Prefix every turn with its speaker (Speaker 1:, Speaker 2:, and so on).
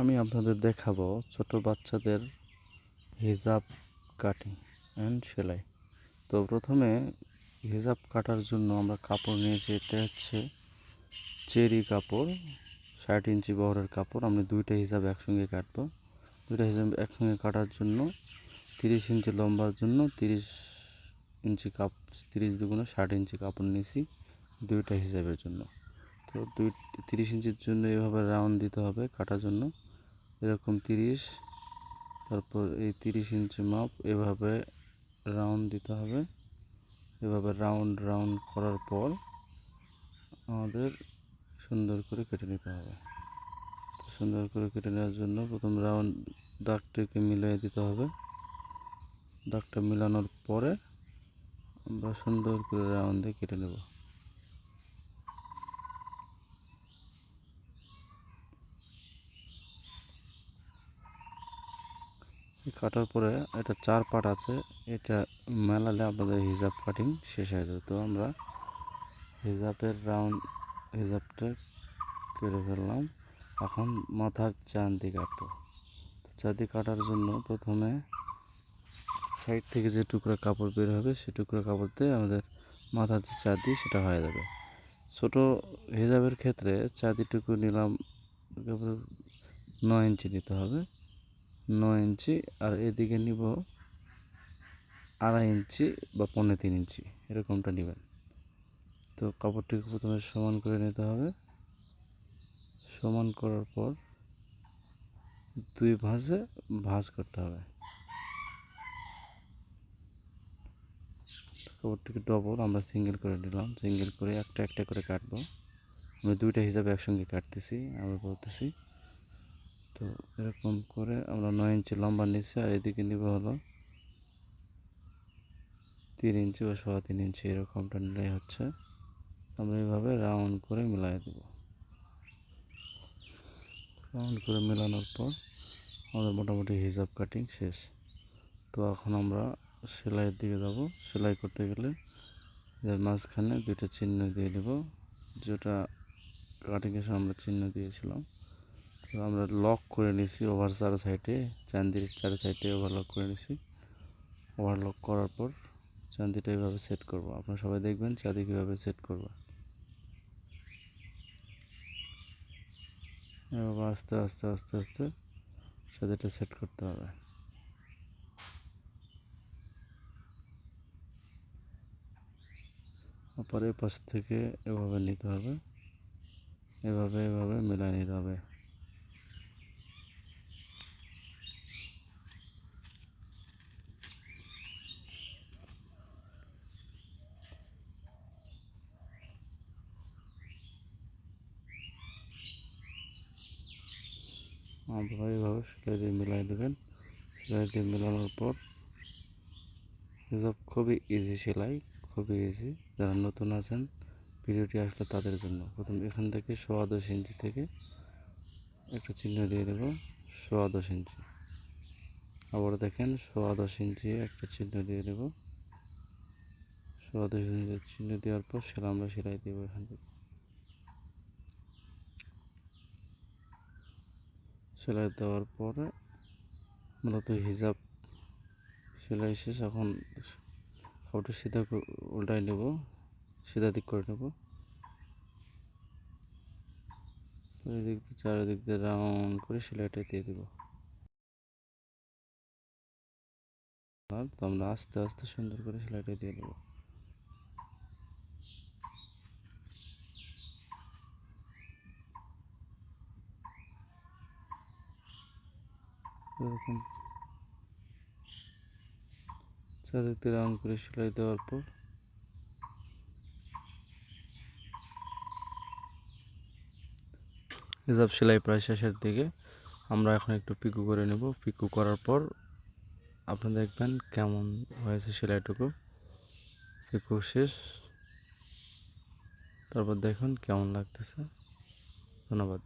Speaker 1: আমি আপনাদের দেখাবো ছোট বাচ্চাদের হিজাব কাটিং অ্যান্ড সেলাই। তো প্রথমে হিজাব কাটার জন্য আমরা কাপড় নিয়েছি এটা হচ্ছে। চেরি কাপড়, ষাট ইঞ্চি বহরের কাপড়, আমরা দুইটা হিসাব একসঙ্গে কাটবো। দুইটা হিসাব একসঙ্গে কাটার জন্য তিরিশ ইঞ্চি লম্বার জন্য তিরিশ ইঞ্চি কাপ, তিরিশ দুগুণে ষাট ইঞ্চি কাপড় নিয়েছি দুইটা হিসাবের জন্য। তো দুই, তিরিশ ইঞ্চির জন্য এভাবে রাউন্ড দিতে হবে কাটার জন্য। এরকম তিরিশ, তারপর এই তিরিশ ইঞ্চি মাপ এভাবে রাউন্ড দিতে হবে। এভাবে রাউন্ড রাউন্ড করার পর আমাদের সুন্দর করে কেটে নিতে হবে। সুন্দর করে কেটে নেওয়ার জন্য প্রথম রাউন্ড দাগটিকে মিলিয়ে দিতে হবে। দাগটা মিলানোর পরে আমরা সুন্দর করে রাউন্ড দিয়ে কেটে নেব। কাটার পরে এটা চার পার্ট আছে, এটা মেলালে আপনাদের হিজাব কাটিং শেষ হয়ে যাবে। তো আমরা হিজাবের রাউন্ড হিজাবটা কেটে ফেললাম। এখন মাথার চান্দি কাটবো। চাঁদি কাটার জন্য প্রথমে সাইড থেকে যে টুকরা কাপড় বের হবে, সে টুকরা কাপড় দিয়ে আমাদের মাথার যে চাঁদি, সেটা হয়ে যাবে। ছোট হিজাবের ক্ষেত্রে চাঁদিটুকু নিলাম নয় ইঞ্চি নিতে হবে। নয় ইঞ্চি আর এদিকে নিব আড়াই ইঞ্চি বা পৌনে তিন ইঞ্চি, এরকমটা নেবেন। তো কাপড়টিকে প্রথমে সমান করে নিতে হবে। সমান করার পর দুই ভাঁজে ভাঁজ করতে হবে। কাপড়টিকে ডবল আমরা সিঙ্গেল করে নিলাম। সিঙ্গেল করে একটা একটা করে কাটবো। আমরা দুইটা হিসাবে একসঙ্গে কাটতেছি, আমরা বলতেছি তো এরকম করে আমরা নয় ইঞ্চি লম্বা নিচ্ছি আর এদিকে নিব হলো তিন ইঞ্চি বা সোয়া তিন ইঞ্চি এরকমটা নিলেই হচ্ছে। আমরা এইভাবে রাউন্ড করে মিলাই দেব। রাউন্ড করে মেলানোর পর আমাদের মোটামুটি হিসাব কাটিং শেষ। তো এখন আমরা সেলাইয়ের দিকে যাব। সেলাই করতে গেলে এর মাঝখানে দুইটা চিহ্ন দিয়ে দেব। যেটা কাটিংয়ের আমরা চিহ্ন দিয়েছিলাম। আমরা লক করে নিছি ওভার চার সাইডে চান্দির চার সাইডে ওভারলক করে নিছি। ওভারলক করার পর চান্দিটা এইভাবে সেট করব। আপনারা সবাই দেখবেন চাঁদি কীভাবে সেট করব। এভাবে আস্তে আস্তে আস্তে আস্তে চাঁদিটা সেট করতে হবে। পরে পাশ থেকে এভাবে নিতে হবে। এভাবে এভাবে মেলায় নিতে হবে। আপনারা এইভাবে সেলাই দিয়ে মিলাই দেবেন। সেলাই দিয়ে মেলানোর পর এসব খুবই ইজি সেলাই, খুবই ইজি যারা নতুন আছেন, ভিডিওটি আসলে তাদের জন্য। প্রথম এখান থেকে সোয়া দশ ইঞ্চি থেকে একটা চিহ্ন দিয়ে দেব, সোয়া দশ ইঞ্চি। আবার দেখেন সোয়া দশ ইঞ্চি একটা চিহ্ন দিয়ে দেব। সোয়া দশ ইঞ্চি চিহ্ন দেওয়ার পর সেটা আমরা সেলাই দেবো এখান থেকে। সেলাই দেওয়ার পরে মূলত হিজাব সেলাই শেষ, এখন কাপড়টা সিধা উল্টাই নেব, সিধা দিক করে নেব। এদিক দিয়ে, চারিদিক দিয়ে রাউন্ড করে সেলাইটা দিয়ে দেবো। আমরা আস্তে আস্তে সুন্দর করে সেলাইটা দিয়ে দেবো। এরকম। চারিদিকে রাউন্ড করে সেলাই দেওয়ার পর। হিসাব সেলাই প্রায় শেষের দিকে। আমরা এখন একটু পিকু করে নেব। পিকু করার পর আপনি দেখবেন কেমন হয়েছে সেলাইটুকু। পিকু শেষ। তারপর দেখুন কেমন লাগতেছে। ধন্যবাদ।